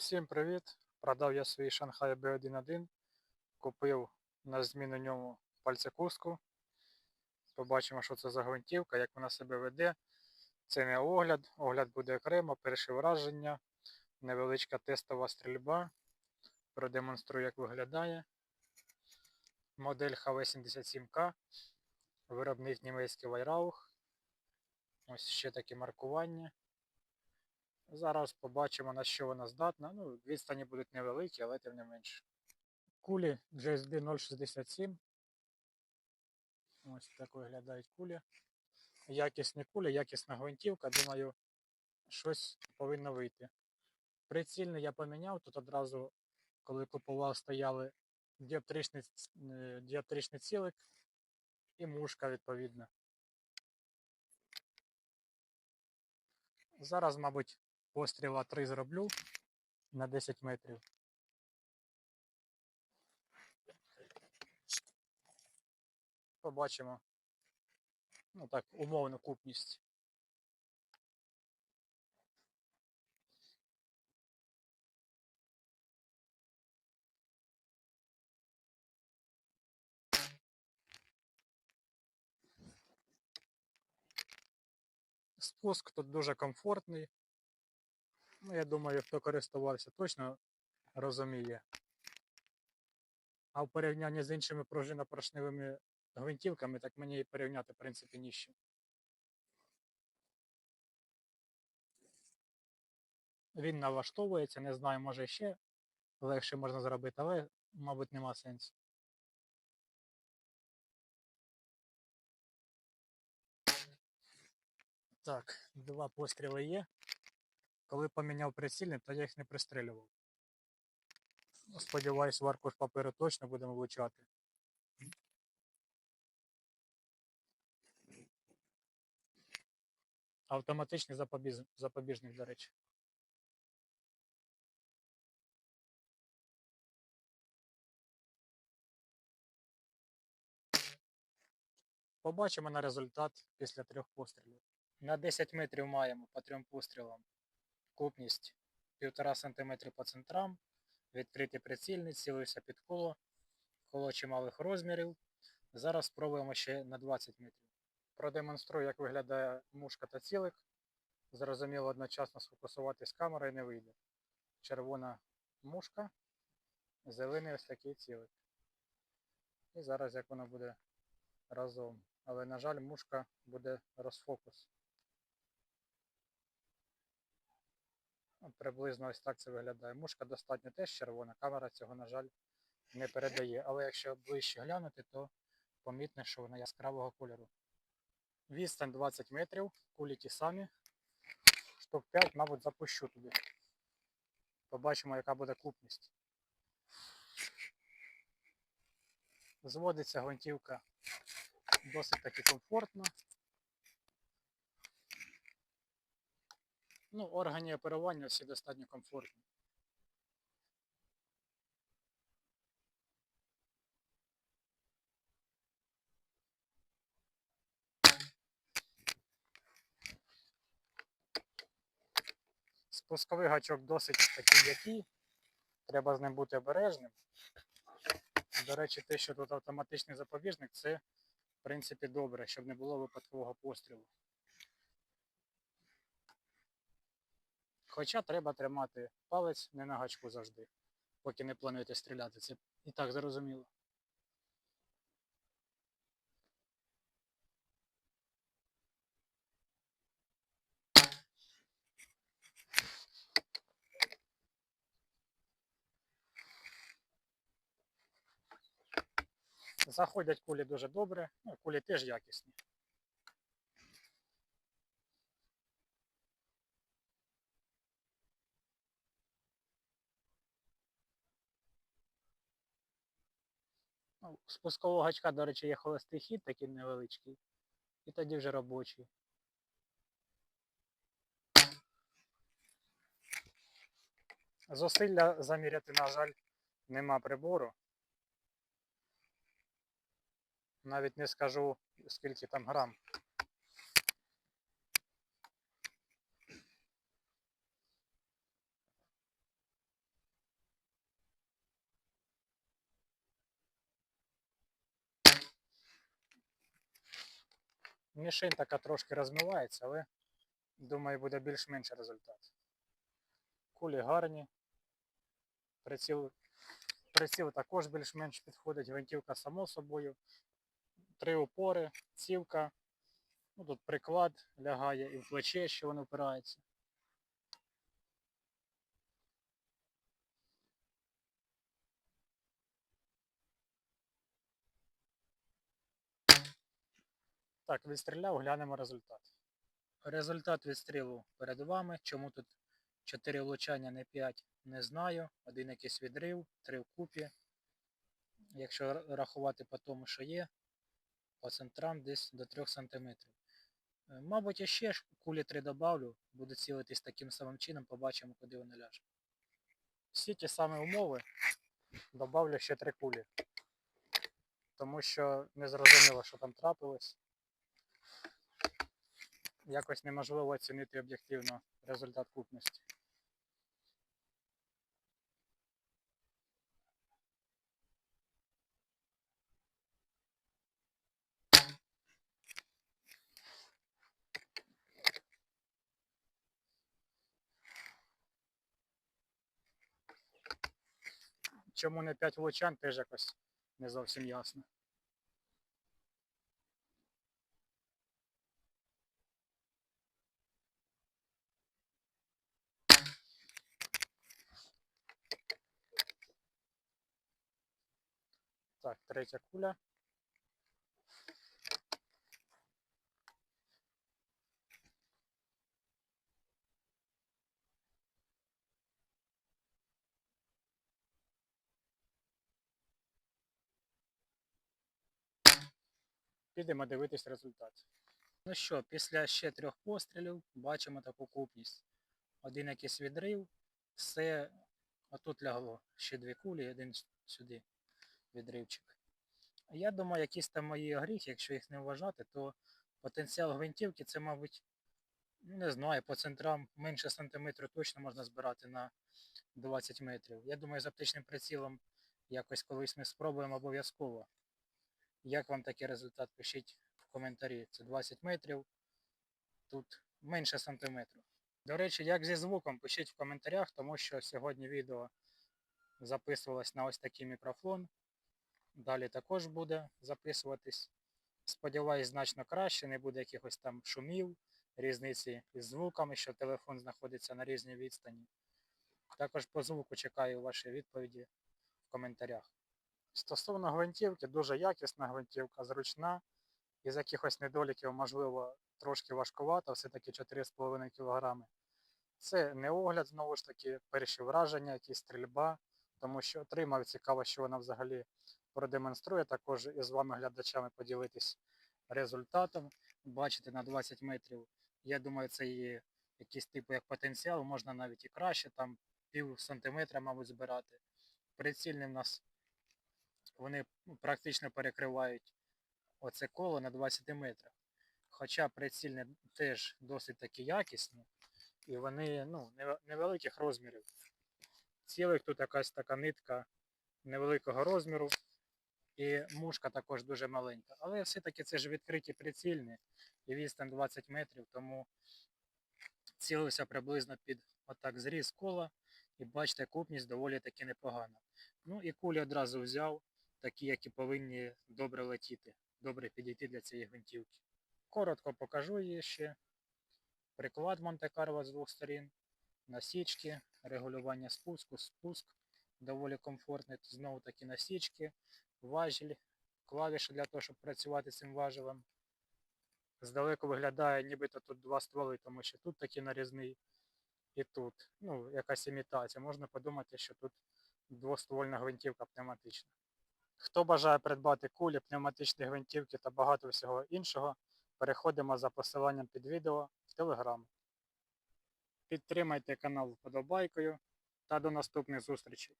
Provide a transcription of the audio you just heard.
Всім привіт! Продав я свій Шанхай B11. Купив на зміну ньому пальцекуску. Побачимо, що це за гвинтівка, як вона себе веде. Це не огляд. Огляд буде окремо, перше враження, невеличка тестова стрільба. Продемонструю, як виглядає. Модель HV77K. Виробник німецький Weihrauch. Ось ще таке маркування. Зараз побачимо, на що вона здатна. Ну, відстані будуть невеликі, але тим не менше. Кулі GSB 067. Ось так виглядають кулі. Якісні кулі, якісна гвинтівка. Думаю, щось повинно вийти. Прицільний я поміняв. Тут одразу, коли купував, стояли діоптричний, е, діоптричний цілик і мушка відповідно. Зараз, мабуть, постріла 3 зроблю на 10 метрів. Побачимо. Ну так, умовну купність. Спуск тут дуже комфортний. Ну, я думаю, хто користувався, точно розуміє. А в порівнянні з іншими пружинно-поршневими гвинтівками, так мені і порівняти, в принципі, ніщо. Він налаштовується, не знаю, може ще легше можна зробити, але, мабуть, нема сенсу. Так, два постріли є. Коли поміняв прицільний, то я їх не пристрілював. Сподіваюсь, в аркуш паперу точно будемо влучати. Автоматичний запобіж... запобіжник, до речі. Побачимо на результат після трьох пострілів. На 10 метрів маємо по трьом пострілам купність 1,5 см по центрам, відкритий прицільний, цілився під коло, коло чималих розмірів. Зараз спробуємо ще на 20 метрів. Продемонструю, як виглядає мушка та цілик. Зрозуміло, одночасно сфокусувати з камерою не вийде. Червона мушка, зелений ось такий цілик. І зараз як воно буде разом. Але, на жаль, мушка буде розфокус. Приблизно ось так це виглядає. Мушка достатньо теж червона, камера цього, на жаль, не передає. Але якщо ближче глянути, то помітно, що вона яскравого кольору. Відстань 20 метрів, кулі ті самі. Штук 5, мабуть, запущу туди. Побачимо, яка буде купність. Зводиться гвинтівка досить таки комфортно. Ну, органи оперування всі достатньо комфортні. Спусковий гачок досить такий м'який. Треба з ним бути обережним. До речі, те, що тут автоматичний запобіжник, це в принципі добре, щоб не було випадкового пострілу. Хоча треба тримати палець не на гачку завжди, поки не плануєте стріляти. Це і так зрозуміло. Заходять кулі дуже добре, ну, кулі теж якісні. Ну, з пускового гачка, до речі, є холостий хід такий невеличкий. І тоді вже робочий. Зусилля заміряти, на жаль, нема прибору. Навіть не скажу, скільки там грам. Мішень така трошки розмивається, але думаю, буде більш-менш результат. Кулі гарні. Приціл, приціл також більш-менш підходить, гвинтівка само собою. Три опори, цівка. Ну, тут приклад лягає і в плече, що воно впирається. Так, відстріляв, глянемо результат. Результат відстрілу перед вами. Чому тут 4 влучання, не 5, не знаю. Один якийсь відрив, 3 вкупі. Якщо рахувати по тому, що є, по центрам десь до 3 см. Мабуть, я ще кулі 3 добавлю, буду цілитись таким самим чином, побачимо, куди вони ляже. Всі ті самі умови добавлю ще 3 кулі. Тому що не зрозуміло, що там трапилось якось неможливо оцінити об'єктивно результат купності. Чому не 5 влучань, теж якось не зовсім ясно. Так, третя куля. Підемо дивитись результат. Ну що, після ще трьох пострілів бачимо таку купність. Один якийсь відрив, все отут лягло ще дві кулі, один сюди відривчик. Я думаю, якісь там мої гріхи, якщо їх не вважати, то потенціал гвинтівки це, мабуть, ну не знаю, по центрам менше сантиметру точно можна збирати на 20 метрів. Я думаю, з оптичним прицілом якось колись ми спробуємо обов'язково. Як вам такий результат? Пишіть в коментарі. Це 20 метрів, тут менше сантиметру. До речі, як зі звуком, пишіть в коментарях, тому що сьогодні відео записувалось на ось такий мікрофон. Далі також буде записуватись. Сподіваюсь, значно краще, не буде якихось там шумів, різниці із звуками, що телефон знаходиться на різній відстані. Також по звуку чекаю ваші відповіді в коментарях. Стосовно гвинтівки, дуже якісна гвинтівка, зручна. Із якихось недоліків, можливо, трошки важкувата, все-таки 4,5 кг. Це не огляд, знову ж таки, перші враження, якісь стрільба, тому що отримав цікаво, що вона взагалі продемонструє. Також із вами, глядачами, поділитись результатом. Бачите, на 20 метрів. Я думаю, це є якийсь типу як потенціал, можна навіть і краще, там пів сантиметра, мабуть, збирати. Прицільні в нас вони практично перекривають оце коло на 20 метрах. Хоча прицільні теж досить таки якісні, і вони ну, невеликих розмірів. Цілих тут якась така нитка невеликого розміру, і мушка також дуже маленька. Але все-таки це ж відкриті прицільні і відстань 20 метрів, тому цілився приблизно під отак зріз кола, і бачите, купність доволі таки непогана. Ну і кулі одразу взяв, такі, які повинні добре летіти, добре підійти для цієї гвинтівки. Коротко покажу її ще. Приклад Монте-Карло з двох сторін, насічки, регулювання спуску, спуск доволі комфортний. Знову таки насічки, важіль, клавіші для того, щоб працювати цим важелем. Здалеку виглядає, нібито тут два стволи, тому що тут такий нарізний і тут. Ну, якась імітація. Можна подумати, що тут двоствольна гвинтівка пневматична. Хто бажає придбати кулі, пневматичні гвинтівки та багато всього іншого, переходимо за посиланням під відео в Телеграм. Підтримайте канал вподобайкою та до наступних зустрічей.